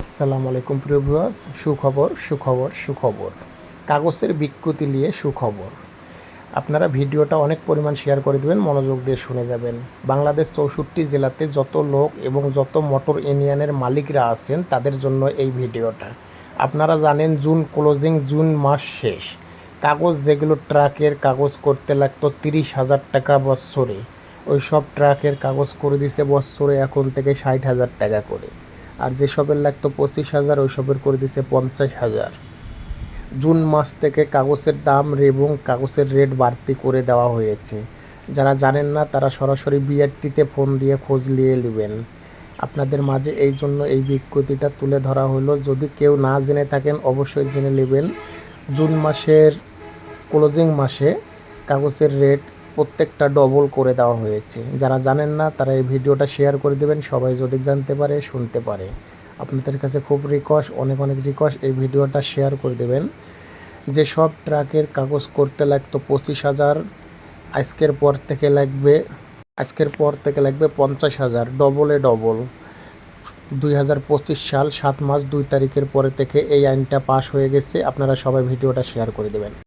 আসসালামু আলাইকুম প্রিয় ভিউয়ার্স, সুখবর সুখবর সুখবর। কাগজের বিকৃতি নিয়ে সুখবর। আপনারা ভিডিওটা অনেক পরিমাণ শেয়ার করে দেবেন, মনোযোগ দিয়ে শুনে যাবেন। বাংলাদেশ চৌষট্টি জেলাতে যত লোক এবং যত মোটর ইউনিয়নের মালিকরা আছেন, তাদের জন্য এই ভিডিওটা। আপনারা জানেন, জুন ক্লোজিং জুন মাস শেষ। কাগজ যেগুলো ট্রাকের কাগজ করতে লাগতো তিরিশ হাজার টাকা বছরে, ওই সব ট্রাকের কাগজ করে দিছে বছরে এখন থেকে ষাট হাজার টাকা করে। আর যেসবের লাগতো পঁচিশ হাজার ওইসবের করে দিছে পঞ্চাশ হাজার। জুন মাস থেকে কাগজের দাম এবং কাগজের রেট বাড়তি করে দেওয়া হয়েছে। যারা জানেন না, তারা সরাসরি বিআরটিতে ফোন দিয়ে খোঁজ নিয়ে নেবেন। আপনাদের মাঝে এই জন্য এই বিজ্ঞপ্তিটা তুলে ধরা হলো। যদি কেউ না জেনে থাকেন, অবশ্যই জেনে নেবেন। জুন মাসের ক্লোজিং মাসে কাগজের রেট প্রত্যেকটা ডবল করে দেওয়া হয়েছে। যারা জানেন না, তারা এই ভিডিওটা শেয়ার করে দেবেন। সবাই যদি জানতে পারে, শুনতে পারে। আপনাদের কাছে খুব রিকোয়েস্ট অনেক অনেক রিকোয়েস্ট এই ভিডিওটা শেয়ার করে দেবেন। যে সব ট্রাকের কাগজ করতে লাগতো পঁচিশ হাজার, আজকের পর থেকে লাগবে, আজকের পর থেকে লাগবে পঞ্চাশ হাজার ডবলে ডবল দুই হাজার পঁচিশ সাল, সাত মাস, দুই তারিখের পরে থেকে এই আইনটা পাশ হয়ে গেছে। আপনারা সবাই ভিডিওটা শেয়ার করে দেবেন।